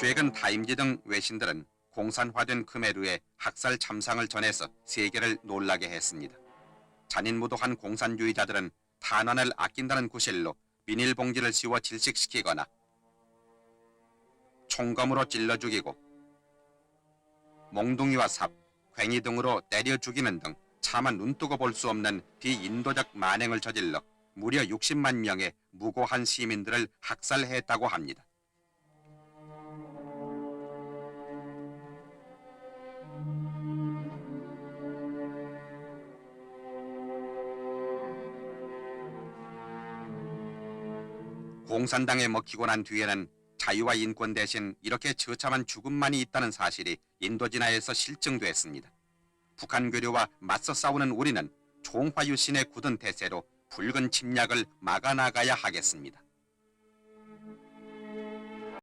최근 타임지 등 외신들은 공산화된 크메르의 학살 참상을 전해서 세계를 놀라게 했습니다. 잔인무도한 공산주의자들은 탄환을 아낀다는 구실로 비닐봉지를 씌워 질식시키거나 총검으로 찔러 죽이고 몽둥이와 삽, 괭이 등으로 때려 죽이는 등 차마 눈뜨고 볼 수 없는 비인도적 만행을 저질러 무려 60만 명의 무고한 시민들을 학살했다고 합니다. 공산당에 먹히고 난 뒤에는 자유와 인권 대신 이렇게 처참한 죽음만이 있다는 사실이 인도 진화에서 실증됐습니다. 북한 괴뢰와 맞서 싸우는 우리는 총화유신의 굳은 태세로 붉은 침략을 막아나가야 하겠습니다.